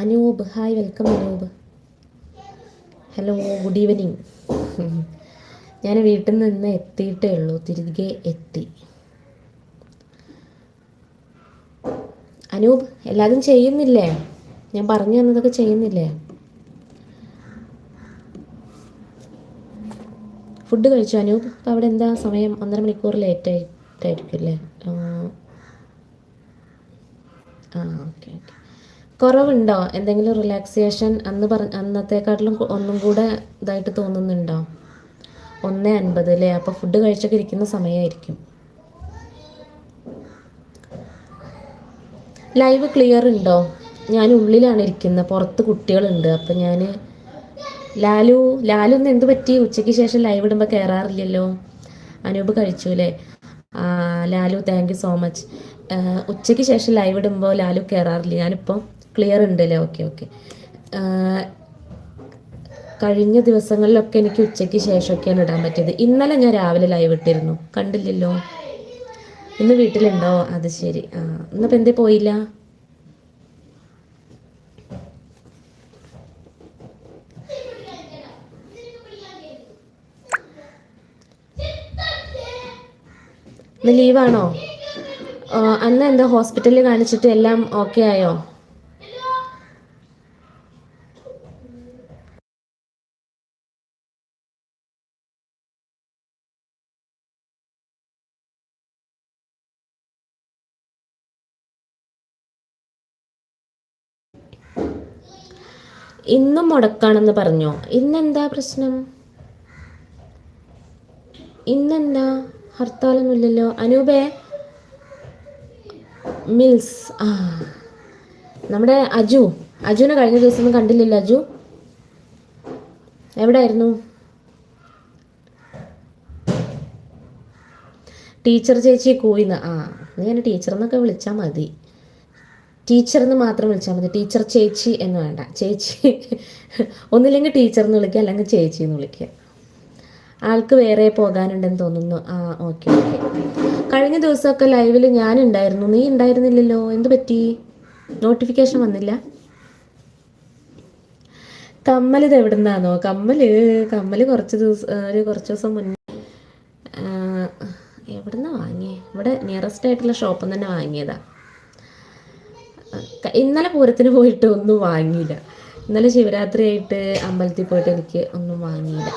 Anoop. Hi welcome Anoop. Hello good evening ഞാൻ വീട്ടിൽ നിന്ന് എത്തിയിട്ടേ ഉള്ളൂ. തിരികെ എത്തി. അനൂപ് എല്ലാതും ചെയ്യുന്നില്ലേ? ഞാൻ പറഞ്ഞു തന്നതൊക്കെ ചെയ്യുന്നില്ലേ? ഫുഡ് കഴിച്ചു അനൂപ്? അപ്പോൾ അവിടെ എന്താ സമയം? ഒന്നര മണിക്കൂർ ലേറ്റ് ആയിട്ടായിരിക്കും അല്ലേ? ആ ഓക്കെ ഓക്കെ കുറവുണ്ടോ? എന്തെങ്കിലും റിലാക്സേഷൻ അന്ന് പറ അന്നത്തെക്കാട്ടിലും ഒന്നും കൂടെ ഇതായിട്ട് തോന്നുന്നുണ്ടോ? ഒന്ന് അൻപത് അല്ലേ അപ്പോൾ ഫുഡ് കഴിച്ചൊക്കെ ഇരിക്കുന്ന സമയമായിരിക്കും ലൈവ് ക്ലിയർ ഉണ്ടോ? ഞാൻ ഉള്ളിലാണ് ഇരിക്കുന്നത്. പുറത്ത് കുട്ടികളുണ്ട്. അപ്പം ഞാൻ ലാലു ലാലു ഒന്ന് എന്ത് പറ്റി? ഉച്ചയ്ക്ക് ശേഷം ലൈവ് ഇടുമ്പോൾ കയറാറില്ലല്ലോ അനൂപ് കഴിച്ചു അല്ലേ Lalu thank you so much ഉച്ചയ്ക്ക് ശേഷം ലൈവ് ഇടുമ്പോൾ ലാലു കയറാറില്ല ഞാനിപ്പോൾ ക്ലിയർ ഉണ്ട് അല്ലേ ഓക്കെ ഓക്കെ കഴിഞ്ഞ ദിവസങ്ങളിലൊക്കെ എനിക്ക് ഉച്ചയ്ക്ക് ശേഷമൊക്കെയാണ് ഇടാൻ പറ്റിയത്. ഇന്നലെ ഞാൻ രാവിലെ ലൈവ് ഇട്ടിരുന്നു. കണ്ടില്ലല്ലോ? ഇന്ന് വീട്ടിലുണ്ടോ? അത് ശരി. ആ ഇന്നിപ്പോൾ എന്തേ പോയില്ല? ഇന്ന് ലീവാണോ അന്ന് എന്താ ഹോസ്പിറ്റലിൽ കാണിച്ചിട്ട് എല്ലാം ഓക്കെ ആയോ? ഇന്നും മുടക്കാണെന്ന് പറഞ്ഞോ? ഇന്നെന്താ പ്രശ്നം? ഇന്നെന്താ? ഹർത്താലൊന്നുമില്ലല്ലോ. അനൂപേ? മിൽസ്. ആ. നമ്മുടെ അജു. അജുവിനെ കഴിഞ്ഞ ദിവസം കണ്ടില്ലല്ലോ അജു. എവിടെയായിരുന്നു ടീച്ചർ ചേച്ചി കൂയിന്ന്. ആ നീ എന്നെ ടീച്ചർ എന്നൊക്കെ വിളിച്ചാൽ മതി. ടീച്ചർ എന്ന് മാത്രം വിളിച്ചാൽ മതി. ടീച്ചർ ചേച്ചി എന്ന് വേണ്ട. ചേച്ചി ഒന്നില്ലെങ്കിൽ ടീച്ചർ എന്ന് വിളിക്കുക അല്ലെങ്കിൽ ചേച്ചി എന്ന് വിളിക്കുക. ആൾക്ക് വേറെ പോകാനുണ്ടെന്ന് തോന്നുന്നു. ആ ഓക്കെ ഓക്കെ. കഴിഞ്ഞ ദിവസമൊക്കെ ലൈവിൽ ഞാൻ ഉണ്ടായിരുന്നു. നീ ഉണ്ടായിരുന്നില്ലല്ലോ? എന്ത് പറ്റി? നോട്ടിഫിക്കേഷൻ വന്നില്ല? കമ്മൽ ഇത് എവിടെ നിന്നാണോ കമ്മൽ കമ്മൽ കുറച്ച് ദിവസം ഒരു കുറച്ച് ദിവസം മുന്നേ. എവിടെ നിന്നാണ് വാങ്ങിയേ? ഇവിടെ നിയറസ്റ്റ് ആയിട്ടുള്ള ഷോപ്പിൽ നിന്ന് തന്നെ വാങ്ങിയതാ. ക- ഇന്നലെ പൂരത്തിന് പോയിട്ട് ഒന്നും വാങ്ങിയില്ല. ഇന്നലെ ശിവരാത്രി ആയിട്ട് അമ്പലത്തിൽ പോയിട്ട് എനിക്ക് ഒന്നും വാങ്ങിയില്ല.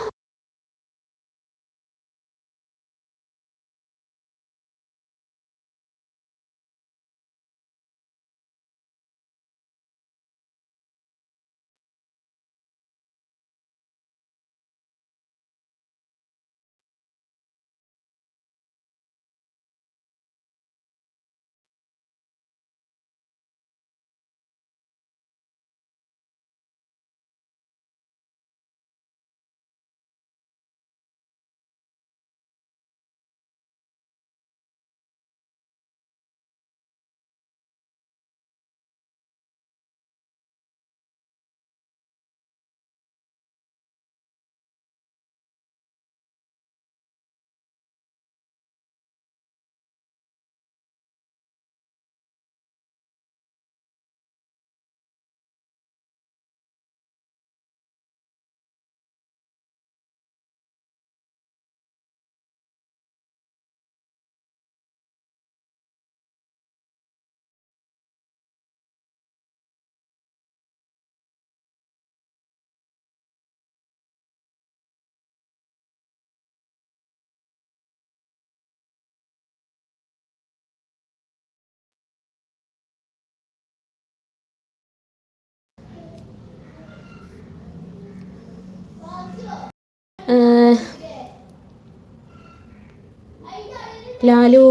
ലാലു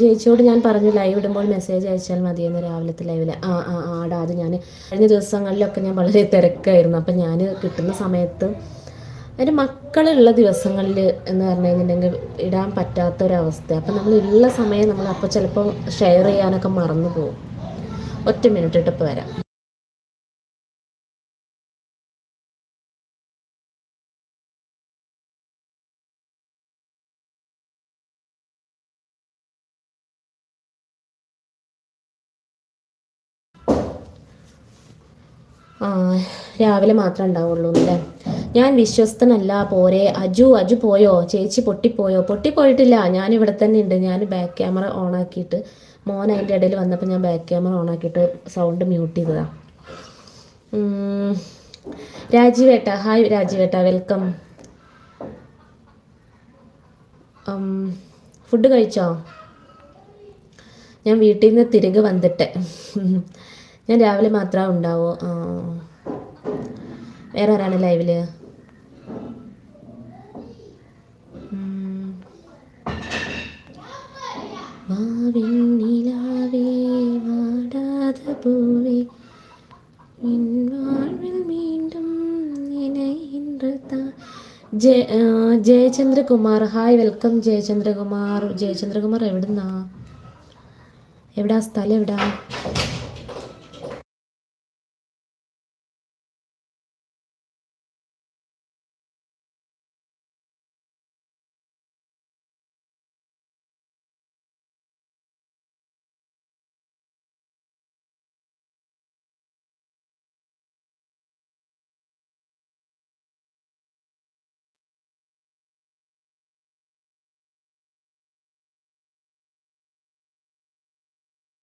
ചേച്ചിയോട് ഞാൻ പറഞ്ഞു ലൈവ് ഇടുമ്പോൾ മെസ്സേജ് അയച്ചാൽ മതിയെന്ന് രാവിലത്തെ ലൈവിൽ ആ ആ ആടാ അത് ഞാൻ കഴിഞ്ഞ ദിവസങ്ങളിലൊക്കെ ഞാൻ വളരെ തിരക്കായിരുന്നു. അപ്പം ഞാൻ കിട്ടുന്ന സമയത്ത് എന്റെ മക്കളുള്ള ദിവസങ്ങളിൽ എന്ന് പറഞ്ഞു കഴിഞ്ഞിട്ടുണ്ടെങ്കിൽ ഇടാൻ പറ്റാത്തൊരവസ്ഥ. അപ്പം നമ്മൾ ഉള്ള സമയം നമ്മൾ അപ്പോൾ ചിലപ്പോൾ ഷെയർ ചെയ്യാനൊക്കെ മറന്നു പോകും. ഒറ്റ മിനിറ്റ് ഇട്ടിപ്പോൾ വരാം. രാവിലെ മാത്രമേ ഉണ്ടാവുള്ളൂ അല്ലേ ഞാൻ വിശ്വസ്തനല്ല പോരെ. അജു അജു പോയോ? ചേച്ചി പൊട്ടിപ്പോയോ? പൊട്ടിപ്പോയിട്ടില്ല. ഞാൻ ഇവിടെ തന്നെ ഉണ്ട്. ഞാൻ ബാക്ക് ക്യാമറ ഓൺ ആക്കിയിട്ട് മോൻ അതിന്റെ ഇടയിൽ വന്നപ്പോൾ ഞാൻ ബാക്ക് ക്യാമറ ഓൺ ആക്കിയിട്ട് സൗണ്ട് മ്യൂട്ട് ചെയ്തതാണ് രാജീവേട്ട. ഹായ് രാജീവേട്ട. വെൽക്കം ഫുഡ് കഴിച്ചോ? ഞാൻ വീട്ടിൽ നിന്ന് തിരികെ വന്നിട്ട്. ഞാൻ രാവിലെ മാത്രമേ ഉണ്ടാവൂ. വേറെ ആരാണ് ലൈവിൽ വാടാതെ ജയചന്ദ്രകുമാർ. Hi welcome ജയചന്ദ്രകുമാർ. ജയചന്ദ്രകുമാർ എവിടുന്നാ? എവിടാ സ്ഥലം എവിടാ?